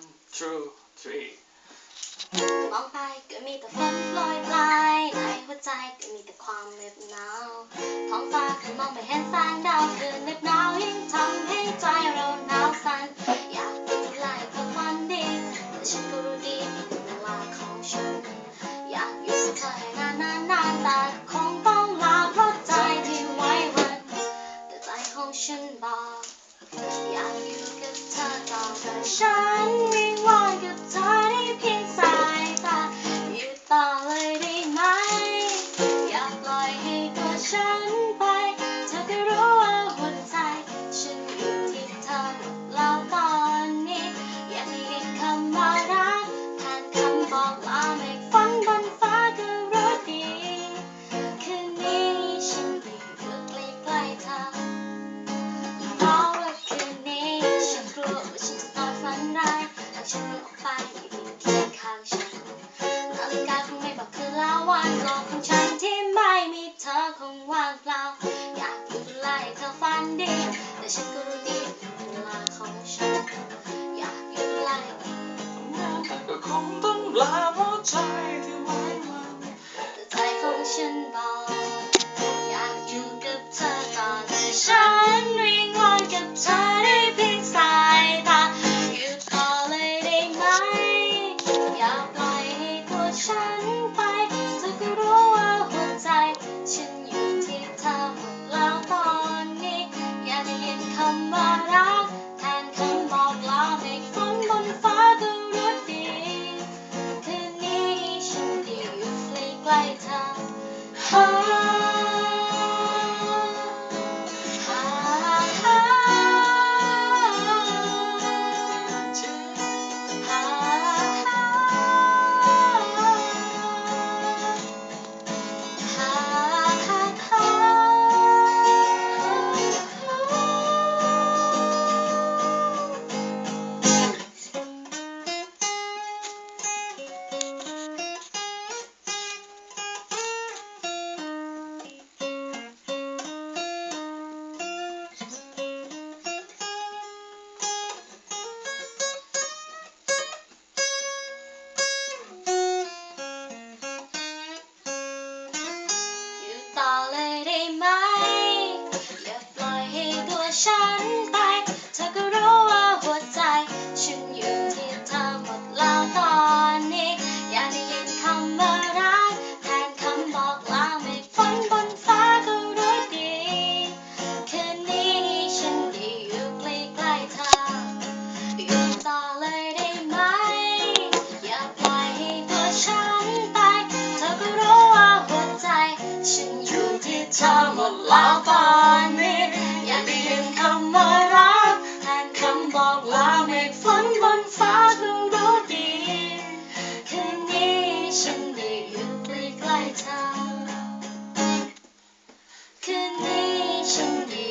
one two three มองไปก็มีแต่ฝนโปรยปลายในหัวใจก็มีแต่ความเหน็บหนาวท้องฟ้าคือมองไม่เห็นแสงดาวคืนเหน็บหนาวยิ่งทำให้ใจเราหนาวสั่นอยากอยู่ไล่กับฝันดีแต่ฉันก็รู้ดีเวลาของฉันอยากอยู่กับเธอให้นานนานนานแต่คงต้องลาเพราะใจที่ไว้วันแต่ใจของฉันบอก อยากอยู่กับเธอต่อแต่ฉันวิงวอนกับเธอาย ใฉันไป เธอก็รู้ว่าหัวใจ ฉันอยู่ที่เธอหมดแล้วตอนนี้ อยากได้ยินคำว่ารักแทนคำบอกลาเมฆฝนบนฟ้าก็รู้ดีคืนนี้ฉันได้อยู่ใกล้ๆเธออยู่ต่อเลยได้ไหม อย่าปล่อยให้ตัวฉันไป เธอก็รู้ว่าหัวใจ ฉันอยู่ที่เธอหมดแล้วตอน 生日